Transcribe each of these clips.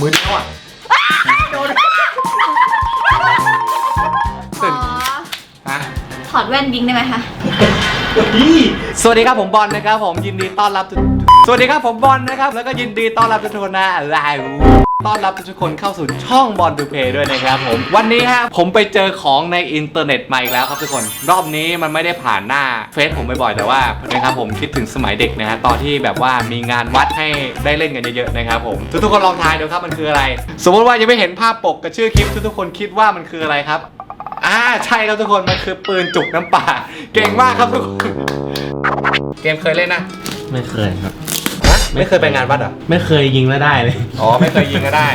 มือเดียวอะโดนขอฮะถอดแว่นยิงได้ไหมคะสวัสดีครับผมบอลนะครับผมยินดีต้อนรับทุกสวัสดีครับผมบอลนะครับแล้วก็ยินดีต้อนรับทุกคนนะไลฟ์ ต้อนรับทุกคนเข้าสู่ช่องบอลดูเพย์ด้วยนะครับผม วันนี้ฮะผมไปเจอของในอินเทอร์เน็ตมาอีกแล้วครับทุกคน รอบนี้มันไม่ได้ผ่านหน้าเฟซผมบ่อยๆแต่ว่านะครับผมคิดถึงสมัยเด็กนะฮะตอนที่แบบว่ามีงานวัดให้ได้เล่นกันเยอะๆนะครับผมทุกๆคนลองทายดูครับมันคืออะไร สมมติว่ายังไม่เห็นภาพปกกับชื่อคลิปทุกๆคนคิดว่ามันคืออะไรครับอ่าใช่ครับทุกคนมันคือปืนจุกน้ำป่าเก่งมากครับทุกคนเกมเคยเล่นนะไม่เคยครับ ไม่เคยไปงานวัดเหรอ ไม่เคยยิงแล้วได้เลย อ๋อ ไม่เคยยิงก็ได้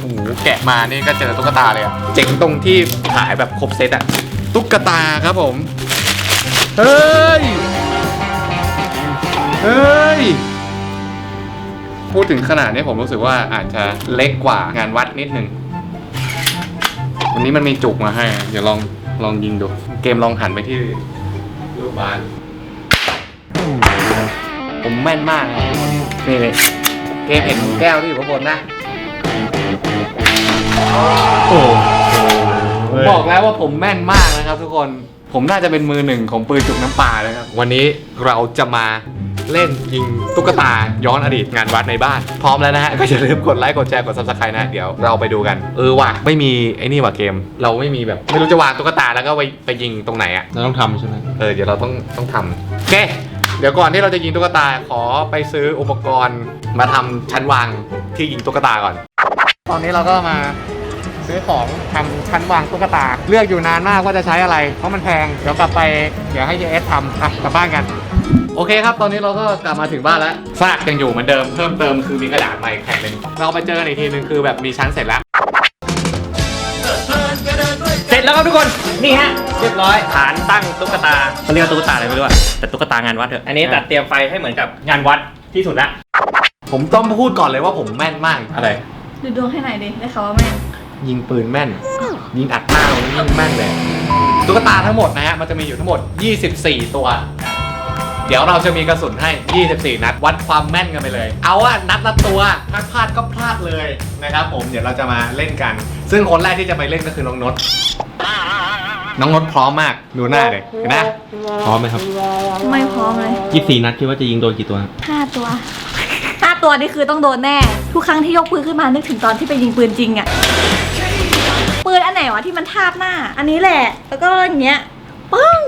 โอ้โหแกะมานี่ก็เจอตุ๊กตาเลยอะเจ๋งตรงที่ขายแบบครบเซตอะตุ๊กตาครับผม เฮ้ย เฮ้ย พูดถึงขนาดนี้ผมรู้สึกว่าอาจจะเล็กกว่างานวัดนิดนึง วันนี้มันมีจุกมาให้ เดี๋ยวลองลองยิงดู เกมลองหันไปที่ลูกบาส ผมแม่นมากนะนี่เลยเกมเห็นแก้วที่อยู่ข้างบนนะ โอ้โหผมบอกแล้วว่าผมแม่นมากนะครับ ทุกคนผมน่าจะเป็นมือหนึ่งของปืนจุกน้ำปลาเลยครับ วันนี้เราจะมาเล่นยิงตุ๊กตาย้อนอดีตงานวัดในบ้าน พร้อมแล้วนะฮะ ก็อย่าลืมกดไลค์กดแชร์กด subscribe นะ เดี๋ยวเราไปดูกัน เออว่ะ ไม่มีไอ้นี่ว่ะเกม เราไม่มีแบบ ไม่รู้จะวางตุ๊กตาแล้วก็ไปไปยิงตรงไหนอะเราต้องทำใช่ไหมเออเดี๋ยวเราต้องต้องทำโอเค เดี๋ยวก่อนที่เราจะยิงตุ๊กตาขอไปซื้ออุปกรณ์มาทำชั้นวางที่ยิงตุ๊กตาก่อน ตอนนี้เราก็มาซื้อของทำชั้นวางตุ๊กตา เลือกอยู่นานมากว่าจะใช้อะไร เพราะมันแพง เดี๋ยวกลับไปเดี๋ยวให้เจเอสทำอะกลับบ้านกัน โอเคครับ ตอนนี้เราก็กลับมาถึงบ้านแล้วซากยังอยู่เหมือนเดิมเพิ่มเติมคือมีกระดาษมาอีกแผ่นหนึ่งเราไปเจอกันอีกทีหนึงคือแบบมีชั้นเสร็จแล้ว เสร็จแล้วครับทุกคน นี่ฮะ เรียบร้อย ฐานตั้งตุ๊กตาเขาเรียกว่าตุ๊กตาอะไรไม่รู้อะแต่ตุ๊กตางานวัดเถอะ อันนี้ตัดเตรียมไฟให้เหมือนกับงานวัดที่สุดละ ผมต้องพูดก่อนเลยว่าผมแม่นมาก อะไร ดูดวงให้หน่อยดิได้ข่าวว่าแม่นยิงปืนแม่น ยิงอัดหน้ามันยิงแม่นเลย ตุ๊กตาทั้งหมดนะฮะ มันจะมีอยู่ทั้งหมด 24 ตัว เดี๋ยวเราจะมีกระสุนให้ 24 นัด วัดความแม่นกันไปเลย เอาว่านัดละตัวถ้าพลาดก็พลาดเลยนะครับผม เดี๋ยวเราจะมาเล่นกัน ซึ่งคนแรกที่จะไปเล่นก็คือน้องนด น้องนดพร้อมมาก ดูหน้าเลยเห็นไหมพร้อมไหมครับไม่พร้อมเลยยี่สี่นัดคิดว่าจะยิงโดนกี่ตัวครับห้าตัวห้าตัวนี่คือต้องโดนแน่ ทุกครั้งที่ยกปืนขึ้นมานึกถึงตอนที่ไปยิงปืนจริงอะปืนอันไหนวะที่มันทาบหน้า อันนี้แหละ แล้วก็อย่างเงี้ยปึ้ง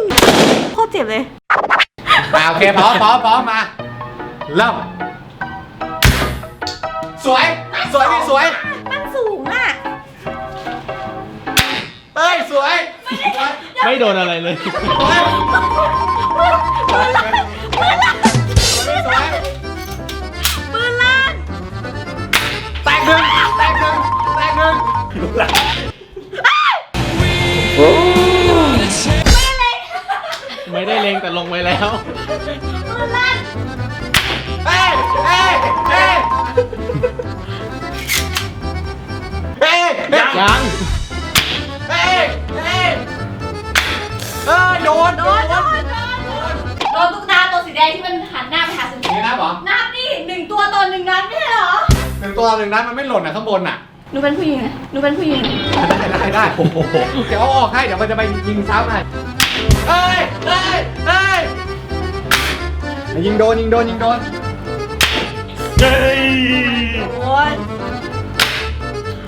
โคตรเจ็บเลยมาโอเคพร้อมพร้อมพร้อมมาเริ่มสวย สวยพี่สวย ไม่โดนอะไรเลย ปืนลั่นแตกหนึ่งแตกหนึ่งแตกหนึ่งไม่ได้เลงแต่ลงไปแล้ว ปืนลั่นเฮ้ยเฮ้ยเฮ้ยเฮ้ยเฮ้ย ยัง โดนโดน โดน โดน โดนตุ๊กตาตัวสีแดงที่มันหันหน้าไปหาสุนทนี่นะเหรอนับดิหนึ่งตัวต่อหนึ่งนัดไม่ใช่เหรอ หนึ่งตัวหนึ่งนั้นมันไม่หล่นอะข้างบนอะ หนูเป็นผู้หญิงนะหนูเป็นผู้หญิง ได้ได้ได้โอ้โหเดี๋ยวเอาออกให้เดี๋ยวมันจะไปยิงซ้ำให้เฮ้ยเฮ้ยเฮ้ยยิงโดนยิงโดนยิงโดนเฮ้ยโอ้ย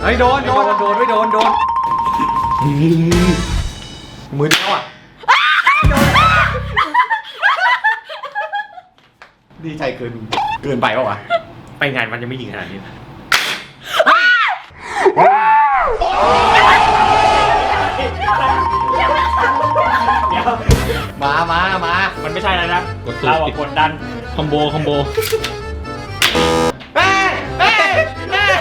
เฮ้ยโดนโดนโดนไม่โดนโดนมือเดียวอะ ดีใจเกินเกินไปปะวะไปงานมันยังไม่ยิงขนาดนี้นะมามามามันไม่ใช่แล้วนะกดสูตรเราอะกดดัน คอมโบคอมโบเฮ้ยเฮ้ยเฮ้ย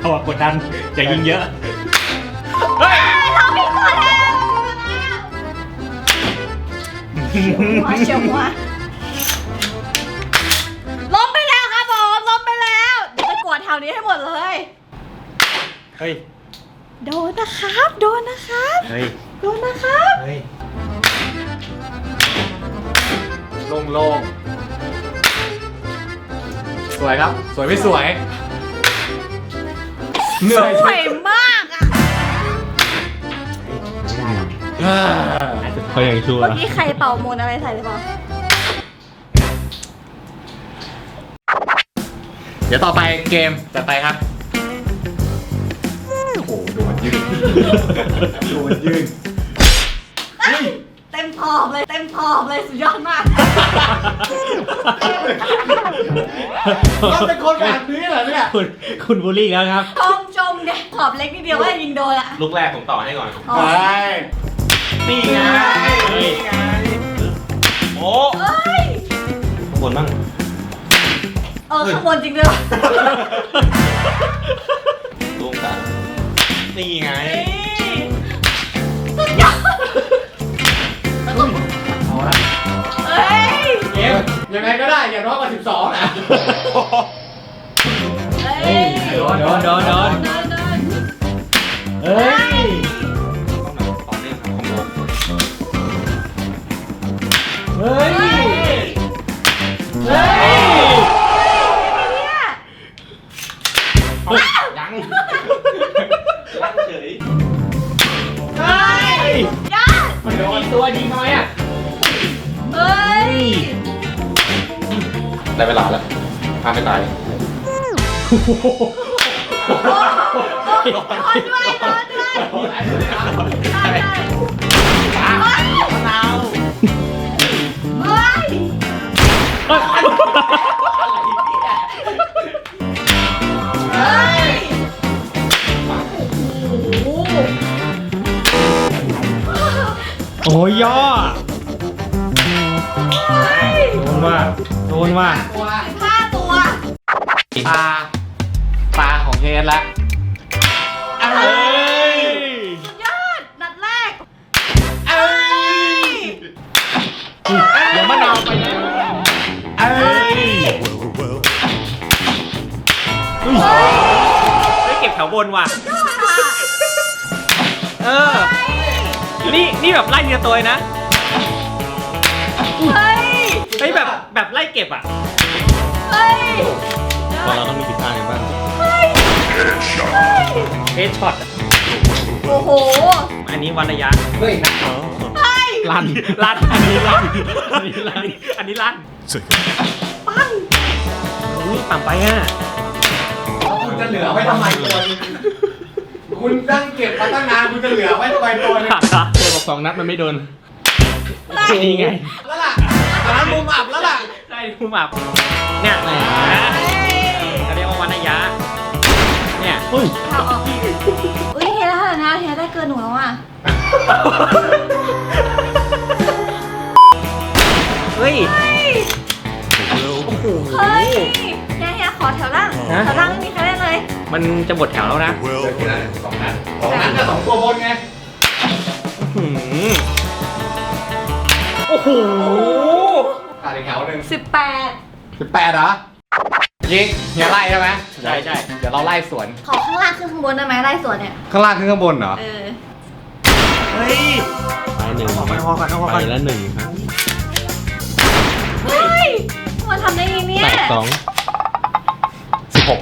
เราอะกดดันอย่ายิงเยอะเรามีคนแล้วหัวเฉียวหัว เฮ้ย โดนนะครับ โดนนะครับ เฮ้ย โดนนะครับ เฮ้ยโลงโลงสวยครับ สวยไม่สวย เหนื่อยสวยมากอะเขายังชั่ว เมื่อกี้ใครเป่ามนต์อะไรใส่หรือเปล่าเดี๋ยวต่อไปเกมจัดไปครับ มันยืนดูมันยืนเต็มพอบเลย เต็มพอบเลยสุดยอดมาก เราเป็นคนแบบนี้เหรอเนี่ย คุณคุณบูลลี่แล้วครับ ชมชมเนี่ยขอบเล็กนิดเดียวก็ยิงโดนละลูกแรกผมต่อให้ก่อน อ๋อไปนี่ไงนี่ไงโอ้เอ้ย ข้างบนบ้าง เออข้างบนจริงด้วยว่ะ นี่ไงสุดยอดเอาละเอ้ยเกมยังไงก็ได้อย่าน้อยกว่า12นะเอ้ยโดนโดนโดน ได้เวลาแล้วพาไม่ตายโอ้โหโดนด้วยโดนด้วยได้ได้เฮ้ยมะนาวเฮ้ยเฮ้ยโอ้โหโอ้ยย่อเฮ้ยโดนว่า โดนว่าตัวห้าตัวตาตาของเฮดละเอ้ยสุดยอดนัดแรกเอ้ยเดี๋ยวมะนาวไปนะเอ้ยได้เก็บแถวบนว่ะ เออ นี่นี่แบบไล่เนียตัวเลยนะเฮ้ยเฮ้ยแบบแบบไล่เก็บอะ เฮ้ยพอเราต้องมีผิดพลาดกันบ้างเฮดช็อตโอ้โหอันนี้วันระยะเฮ้ยเฮ้ยลั่นลั่นอันนี้ลั่นอันนี้ลั่นอันนี้ลั่นปังอุ้ยต่ำไปอะคุณจะเหลือไว้ทำไมตัวนึงคุณตั้งเก็บมาตั้งนานคุณจะเหลือไว้ทำไมตัวนึงตัวบอกสองนัดมันไม่โดนนี่ไงแล้วล่ะ ตอนนั้นมุมอับแล้วล่ะได้ผู้หมับเนี่ยนะเขาเรียกว่าวันระยะเนี่ยอุ้ยข่าวออกอุ้ยเฮียได้เท่าไหร่นะเฮียได้เกินหนูแล้วอะเฮ้ยเฮ้ยเฮ้ยเฮียเฮียขอแถวล่างฮะแถวล่างไม่มีใครได้เลย มันจะหมดแถวแล้วนะสองนัดสองนัดกับสองตัวบนไงหืมโอ้โห ขาดอีกแถวหนึ่งสิบแปดสิบแปดเหรอยิงเฮียไล่ใช่ไหมใช่ใช่ เดี๋ยวเราไล่สวน ขอข้างล่างขึ้นข้างบนได้ไหมไล่สวนเนี่ย ข้างล่างขึ้นข้างบนเหรอ เออ เฮ้ยไปหนึ่งออกไปออกไปออกไปไปแล้วหนึ่งครับเฮ้ยมันทำได้ยังไงเนี่ยแปดสองสิบหก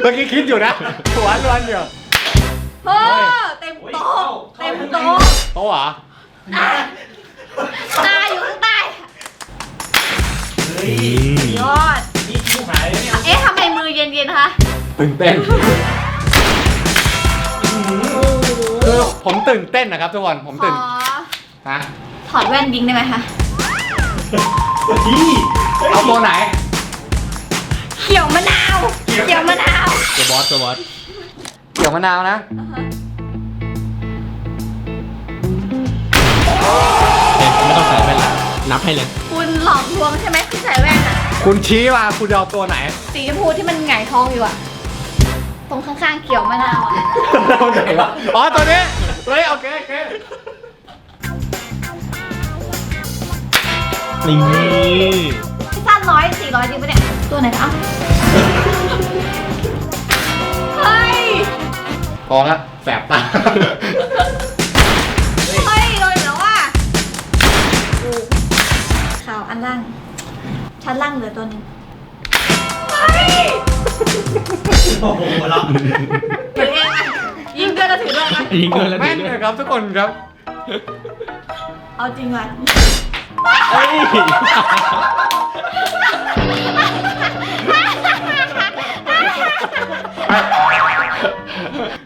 เมื่อกี้คิดอยู่นะสวนสวนอยู่เฮ้ยเต็มโต๊ะเต็มโต๊ะโต๊ะเหรออะตายอยู่ข้างใต้อืม ยอด นี่ลูกหายเนี่ยเอ๊ะทำไมมือเย็นๆคะ ตื่นเต้นคือผมตื่นเต้นนะครับทุกคนผมขตื่อนฮะถอดแว่นยิงได้ไหมคะเอาตัวไหนเขียวมะนาว เขียวมะนาวตัวบอสตัวบอสเกี่ยวมะนาวนะเอ๊ะไม่ต้องใส่ไปละนับให้เลย คุณหลอกลวงใช่ไหมที่ใส่แว่นอะคุณชี้ว่าคุณจะเอาตัวไหน สีชมพูที่มันหงายท้องอยู่อะตรงข้างๆเขียวมะนาวอะตัวไหนวะอ๋อตัวนี้เฮ้ยโอเคโอเคนี่ที่สั้นร้อยสี่ร้อยจริงปะเนี่ยตัวไหนคะเฮ้ยพอละแสบตา ชั้นล่างเหลือตัวหนึงเฮ้ยโอ้โหเราไหนยิงด้วยแล้วแม่นยิงเลด้วยยครับทุกคนครับเอาจริงว่ะเฮ้ย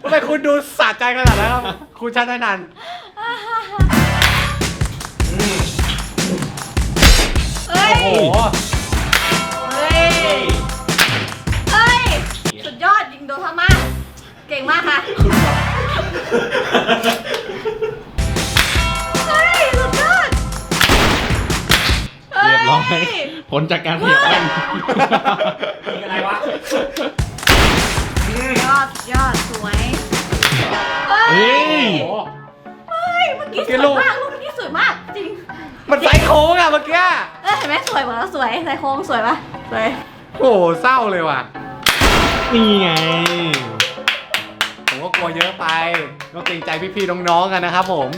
ทำไมคุณดูสะใจขนาดนั้นครับ คุณชาตินันท์เฮ้ยโอ้โห เฮ้ยเฮ้ย สุดยอดยิงโดนพม่าเก่งมากค่ะ เฮ้ย สุดยอดเรียบร้อยผลจากการเสียบแว่นยิงอะไรวะ สุดยอดสุดยอดสวย เฮ้เฮ้ยยเฮ้ย เมื่อกี้สวยมากลูกเมื่อกี้สวยมากจริง มันไซโค้งอะเมื่อกี้ เออเห็นไหมสวยเหมือนกันสวยใส่โค้งสวยปะ สวยโอ้โหเศร้าเลยว่ะ นี่ไง ผมก็กลัวเยอะไปก็เกรงใจพี่ๆน้องๆกันนะครับผม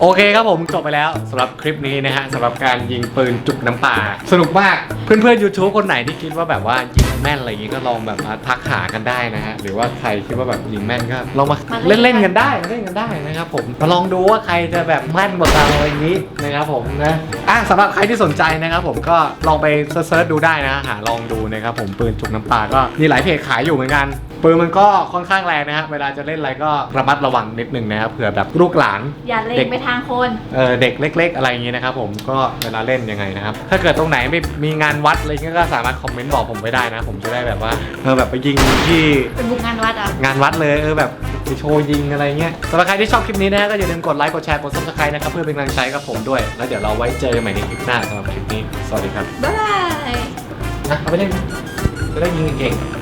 โอเคครับผมจบไปแล้วสำหรับคลิปนี้นะฮะสำหรับการยิงปืนจุกน้ำปลาสนุกมากเพื่อนๆ YouTube คนไหนที่คิดว่าแบบว่ายิงแม่นอะไรอย่างงี้ก็ลองแบบมาทักหากันได้นะฮะหรือว่าใครคิดว่าแบบยิงแม่นก็ลองมาเล่นๆกันได้มาเล่นกันได้นะครับผมมาลองดูว่าใครจะแบบแม่นกว่ากันอะไรอย่างนี้นะครับผมนะอะสำหรับใครที่สนใจนะครับผมก็ลองไปเซิร์ชๆดูได้นะหาลองดูนะครับผมปืนจุกน้ำปลาก็มีหลายเพจขายอยู่เหมือนกัน ปืนมันก็ค่อนข้างแรงนะฮะเวลาจะเล่นอะไรก็ระมัดระวังนิดนึงนะครับเผื่อแบบลูกหลาน อย่าเล็งไปทางคน เออเด็กเล็ก ๆ อะไรอย่างงี้นะครับผมก็เวลาเล่นยังไงนะครับ ถ้าเกิดตรงไหนไม่มีงานวัดอะไรเงี้ยก็สามารถคอมเมนต์บอกผมไว้ได้นะ ผมจะได้แบบว่าเออแบบไปยิงที่เป็นบุกงานวัดอะ งานวัดเลยเออแบบไปโชว์ยิงอะไรเงี้ยสำหรับใครที่ชอบคลิปนี้นะฮะก็อย่าลืมกดไลค์กดแชร์กด subscribe นะครับเพื่อเป็นกำลังใจกับผมด้วย แล้วเดี๋ยวเราไว้เจอกันใหม่ในคลิปหน้าสำหรับคลิปนี้สวัสดีครับบ๊ายบายนะเอาไปเล่นจะได้ยิงเก่งๆ